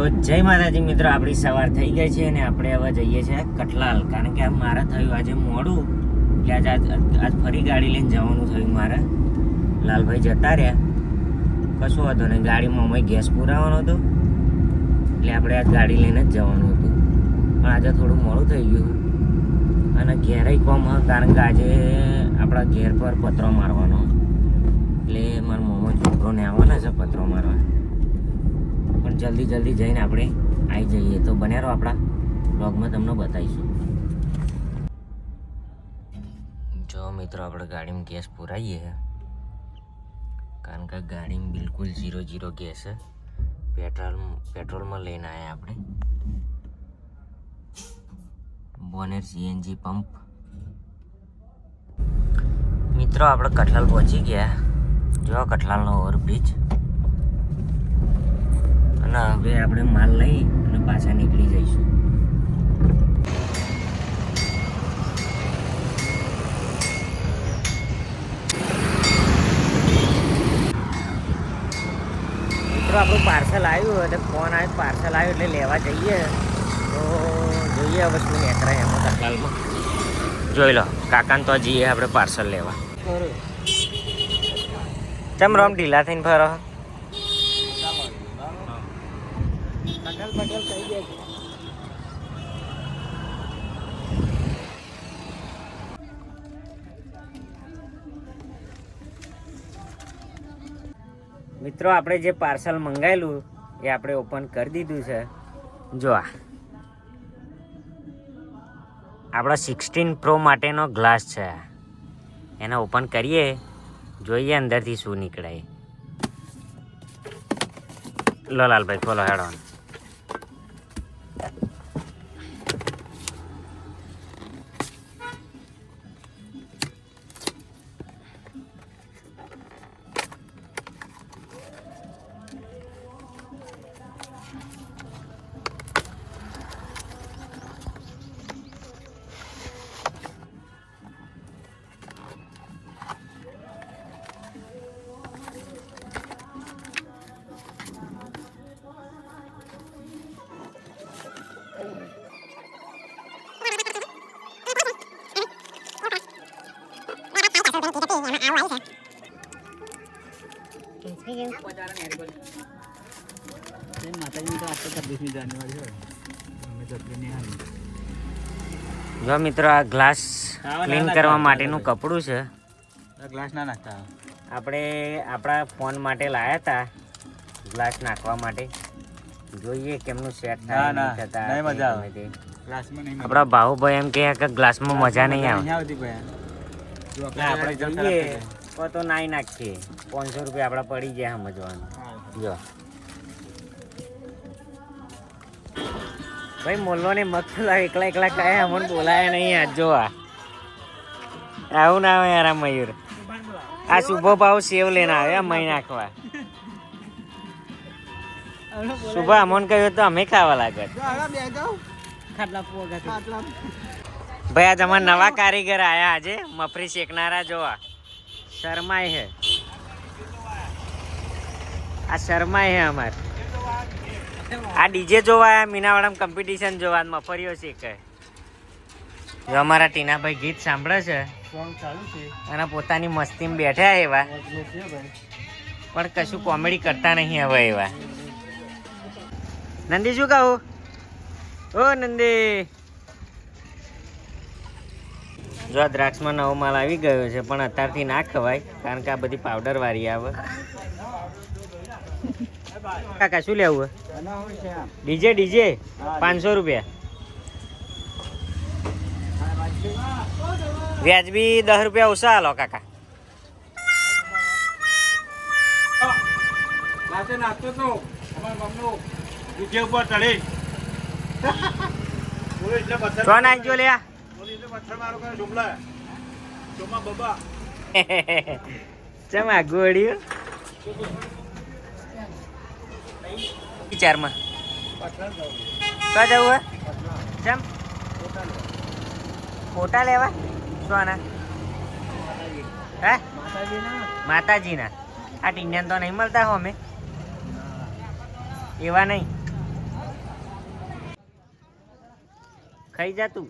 તો જય માતાજી મિત્રો, આપણી સવાર થઈ ગઈ છે અને આપણે હવે જઈએ છીએ કટલાલ. કારણ કે આ મારે થયું આજે મોડું. એટલે આજ આજ ફરી ગાડી લઈને જવાનું થયું મારે. લાલભાઈ જતા રહ્યા. કશું હતો નહીં, ગાડીમાં અમે ગેસ પુરાવાનો હતો. એટલે આપણે આજ ગાડી લઈને જ જવાનું હતું. પણ આજે થોડું મોડું થઈ ગયું. અને ઘેરે કોમ કારણ કે આજે આપણા ઘેર પર પતરો મારવાનો. એટલે મારા મોમો છોકરોને આવવાના છે પતરો મારવા. જલ્દી જલ્દી જઈને આપણે આવી જઈએ. તો બન્યા રહો આપણા બ્લોગમાં તમને બતાવીશું. જો મિત્રો, આપણે ગાડીમાં ગેસ પુરાવીએ કારણ કે ગાડીમાં બિલકુલ ઝીરો ઝીરો ગેસ પેટ્રોલ, પેટ્રોલમાં લઈને આવ્યા આપણે. બોનેર સીએનજી પંપ. મિત્રો, આપણે કઠલાલ પહોંચી ગયા. જો કઠલાલનો ઓવરબ્રિજ. અને હવે આપણે માલ લઈ અને પાછા નીકળી જઈશું. મિત્રો, આપણું પાર્સલ આવ્યું એટલે ફોન આવ્યો પાર્સલ આવ્યું એટલે લેવા જઈએ. તો જોઈએ હવે શું નીકળે એમાં તકલાલમાં જોઈ લો, કાકાને તો જઈએ આપણે પાર્સલ લેવા. કેમ, રોમ ઢીલા થઈને ફરો? પટેલ પટેલ ગયા છે. મિત્રો, આપણે જે પાર્સલ મંગાવેલું એ આપણે ઓપન કરી દીધું છે. જો આ. આપણા સિક્સટીન પ્રો માટેનો ગ્લાસ છે. એને ઓપન કરીએ, જોઈએ અંદરથી શું નીકળે. લો લાલભાઈ, ખોલો હેડો માતાજી તો આપણે છવ્વીસમી જાન્યુઆરી હાલી જો મિત્રો આ ગ્લાસ ક્લીન કરવા માટેનું કપડું છે. ગ્લાસ ના નાખતા આપણે આપણા ફોન માટે લાયા હતા ગ્લાસ નાખવા માટે. જોઈએ કેમનું સેટ થાય ના, થતા નહીં મજા આવે. આપણા બાહુભાઈ એમ કહે કે ગ્લાસમાં મજા નહીં આવે. આવતી ભાઈ જો એટલે આપણે જોઈએ. થઈ તો નાઈ નાખીએ. પાંચસો રૂપિયા આપણા પડી ગયા સમજવાનું. જો ભાઈ મોલ્લો ને મગફલા એકલા એકલા કયા અમને બોલાયા નહીં આજ જો આ. આવું ના આવે યાર આ મયુર. આ શુભો ભાવ સેવ લેને આવે મહી નાખવા. શુભ અમોન કહ્યું તો અમે ખાવા લાગત ભાઈ આજ અમારા નવા કારીગર આયા આજે મફરી શેકનારા જોવા શર્માય હે. આ શર્માય હે અમાર. આ ડીજે જોવા મીનાવાડામાં કોમ્પિટિશન જોવા મફરીઓ શેકે જો અમારા ટીનાભાઈ ગીત સાંભળે છે અને પોતાની મસ્તીમાં બેઠા એવા. પણ કશું કોમેડી કરતા નહીં હવે એવા. નંદી શું કહું? ઓ નંદી. જો આ દ્રાક્ષમાં નવો માલ આવી ગયો છે પણ અત્યારથી ના ખવાય કારણ કે આ બધી પાવડર વાળી આવે. કાકા શું લેવું. DJ DJ? પાંચસો રૂપિયા. વ્યાજબી દસ રૂપિયા ઓછા હાલો કાકા. નાસ્તો તો. અમારા ઉપર ચડી એટલે પથ્થર ફોટા લેવા સોના હે માતાજીના આ ટીંગન તો નહીં મળતા હો અમે એવા નહીં ખાઈ જા તું.